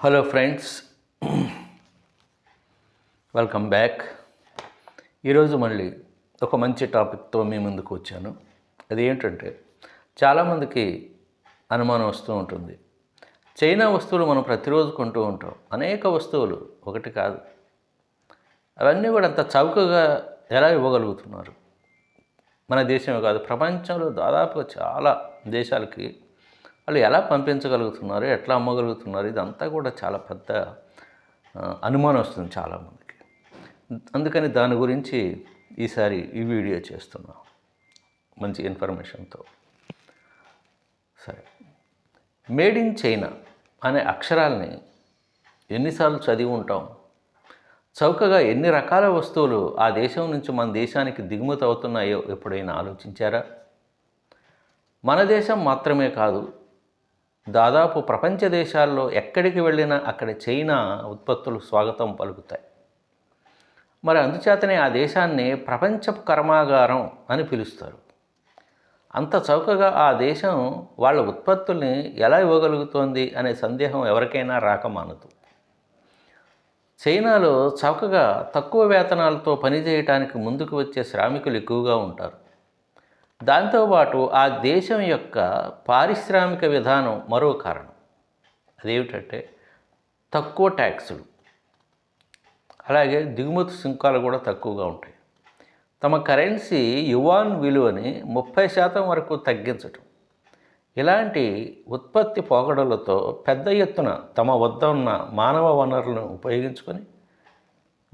Hello friends welcome back ఈరోజు మళ్ళీ ఒక మంచి టాపిక్తో మీ ముందుకు వచ్చాను. అది ఏంటంటే చాలామందికి అనుమానం వస్తూ ఉంటుంది. చైనా వస్తువులు మనం ప్రతిరోజు కొంటూ ఉంటాం. అనేక వస్తువులు ఒకటి కాదు. అవన్నీ కూడా అంత చౌకగా ఎలా ఇవ్వగలుగుతున్నారు? మన దేశమే కాదు ప్రపంచంలో దాదాపుగా చాలా దేశాలకి వాళ్ళు ఎలా పంపించగలుగుతున్నారు ఎట్లా అమ్మగలుగుతున్నారు ఇదంతా కూడా చాలా పెద్ద అనుమానం వస్తుంది చాలామందికి. అందుకని దాని గురించి ఈసారి ఈ వీడియో చేస్తున్నాం. మంచి ఇన్ఫర్మేషన్తో. సరే. మేడ్ ఇన్ చైనా అనే అక్షరాల్ని ఎన్నిసార్లు చదివి ఉంటాం. చౌకగా ఎన్ని రకాల వస్తువులు ఆ దేశం నుంచి మన దేశానికి దిగుమతి అవుతున్నాయో ఎప్పుడైనా ఆలోచించారా? మన దేశం మాత్రమే కాదు దాదాపు ప్రపంచ దేశాల్లో ఎక్కడికి వెళ్ళినా అక్కడ చైనా ఉత్పత్తులు స్వాగతం పలుకుతాయి. మరి అందుచేతనే ఆ దేశాన్ని ప్రపంచపు కర్మాగారం అని పిలుస్తారు. అంత చౌకగా ఆ దేశం వాళ్ళ ఉత్పత్తుల్ని ఎలా ఇవ్వగలుగుతోంది అనే సందేహం ఎవరికైనా రాకమానదు చైనాలో చౌకగా తక్కువ వేతనాలతో పనిచేయటానికి ముందుకు వచ్చే శ్రామికులు ఎక్కువగా ఉంటారు. దాంతోపాటు ఆ దేశం యొక్క పారిశ్రామిక విధానం మరో కారణం. అదేమిటంటే తక్కువ ట్యాక్సులు. అలాగే దిగుమతి సుంకాలు కూడా తక్కువగా ఉంటాయి. తమ కరెన్సీ యువాన్ విలువని ముప్పై శాతం వరకు తగ్గించటం. ఇలాంటి ఉత్పత్తి పోకడలతో పెద్ద ఎత్తున తమ వద్ద ఉన్న మానవ వనరులను ఉపయోగించుకొని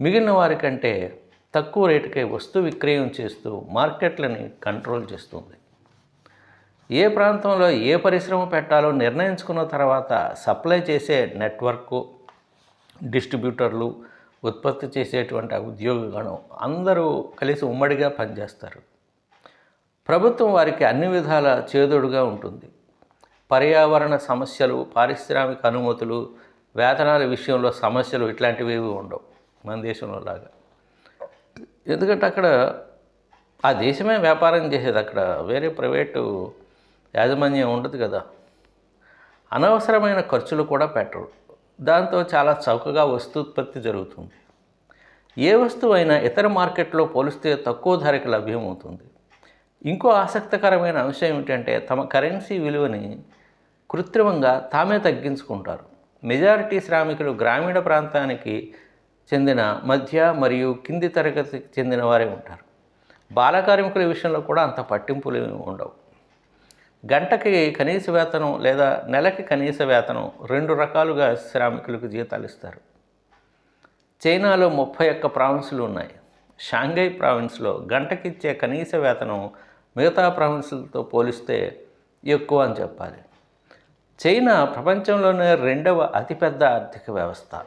మిగిలిన వారికంటే తక్కువ రేటుకే వస్తు విక్రయం చేస్తూ మార్కెట్లని కంట్రోల్ చేస్తుంది. ఏ ప్రాంతంలో ఏ పరిశ్రమ పెట్టాలో నిర్ణయించుకున్న తర్వాత సప్లై చేసే నెట్వర్క్ డిస్ట్రిబ్యూటర్లు ఉత్పత్తి చేసేటువంటి ఆ ఉద్యోగగణం అందరూ కలిసి ఉమ్మడిగా పనిచేస్తారు. ప్రభుత్వం వారికి అన్ని విధాల చేదోడుగా ఉంటుంది. పర్యావరణ సమస్యలు పారిశ్రామిక అనుమతులు వేతనాల విషయంలో సమస్యలు ఇట్లాంటివి ఏవి ఉండవు మన దేశంలో లాగా. ఎందుకంటే అక్కడ ఆ దేశమే వ్యాపారం చేసేది అక్కడ వేరే ప్రైవేటు యాజమాన్యం ఉండదు కదా. అనవసరమైన ఖర్చులు కూడా పెట్టరు. దాంతో చాలా చౌకగా వస్తుత్పత్తి జరుగుతుంది. ఏ వస్తువు అయినా ఇతర మార్కెట్లో పోలిస్తే తక్కువ ధరకి లభ్యమవుతుంది. ఇంకో ఆసక్తికరమైన అంశం ఏమిటంటే తమ కరెన్సీ విలువని కృత్రిమంగా తామే తగ్గించుకుంటారు. మెజారిటీ శ్రామికులు గ్రామీణ ప్రాంతానికి చెందిన మధ్య మరియు కింది తరగతికి చెందిన వారే ఉంటారు. బాల కార్మికుల విషయంలో కూడా అంత పట్టింపులు ఉండవు. గంటకి కనీస వేతనం లేదా నెలకి కనీస వేతనం రెండు రకాలుగా శ్రామికులకు జీతాలు ఇస్తారు. చైనాలో ముప్పై ఒక్క ప్రావిన్సులు ఉన్నాయి. షాంఘై ప్రావిన్స్లో గంటకిచ్చే కనీస వేతనం మిగతా ప్రావిన్సులతో పోలిస్తే ఎక్కువ అని చెప్పాలి. చైనా ప్రపంచంలోనే రెండవ అతిపెద్ద ఆర్థిక వ్యవస్థ.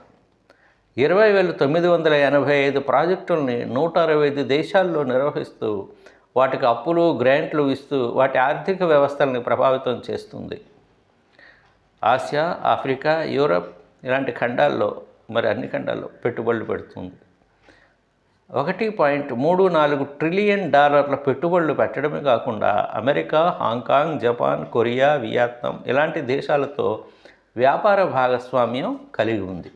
ఇరవై వేల తొమ్మిది వందల ఎనభై ఐదు ప్రాజెక్టుల్ని నూట అరవై ఐదు దేశాల్లో నిర్వహిస్తూ వాటికి అప్పులు గ్రాంట్లు ఇస్తూ వాటి ఆర్థిక వ్యవస్థల్ని ప్రభావితం చేస్తుంది. ఆసియా ఆఫ్రికా యూరప్ ఇలాంటి ఖండాల్లో మరి అన్ని ఖండాల్లో పెట్టుబడులు పెడుతుంది. ఒకటి పాయింట్ మూడు నాలుగు ట్రిలియన్ డాలర్ల పెట్టుబడులు పెట్టడమే కాకుండా America Hong Kong Japan Korea Vietnam ఇలాంటి దేశాలతో వ్యాపార భాగస్వామ్యం కలిగి ఉంది.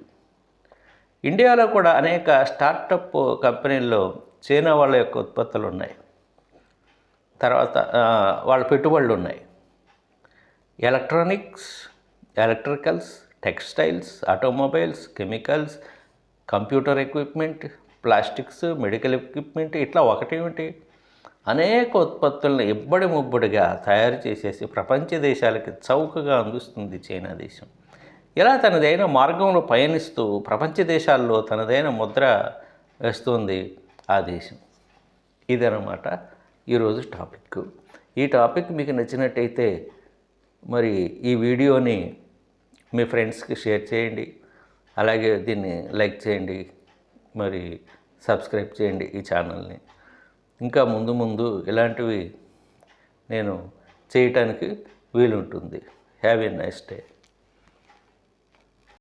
ఇండియాలో కూడా అనేక స్టార్టప్ కంపెనీల్లో చైనా వాళ్ళ యొక్క ఉత్పత్తులు ఉన్నాయి. తర్వాత వాళ్ళ పెట్టుబడులు ఉన్నాయి. Electronics electricals textiles automobiles chemicals computer equipment plastics medical equipment ఇట్లా ఒకటేమిటి అనేక ఉత్పత్తులను ఇబ్బడి ముబ్బడిగా తయారు చేసేసి ప్రపంచ దేశాలకి చౌకగా అందిస్తుంది చైనా దేశం. ఇలా తనదైన మార్గంలో పయనిస్తూ ప్రపంచ దేశాల్లో తనదైన ముద్ర వేస్తుంది ఆ దేశం. ఇదనమాట ఈరోజు టాపిక్. ఈ టాపిక్ మీకు నచ్చినట్టయితే మరి ఈ వీడియోని మీ ఫ్రెండ్స్కి షేర్ చేయండి. అలాగే దీన్ని లైక్ చేయండి. మరి సబ్స్క్రైబ్ చేయండి ఈ ఛానల్ని. ఇంకా ముందు ముందు ఇలాంటివి నేను చేయటానికి వీలుంటుంది. Have a nice day.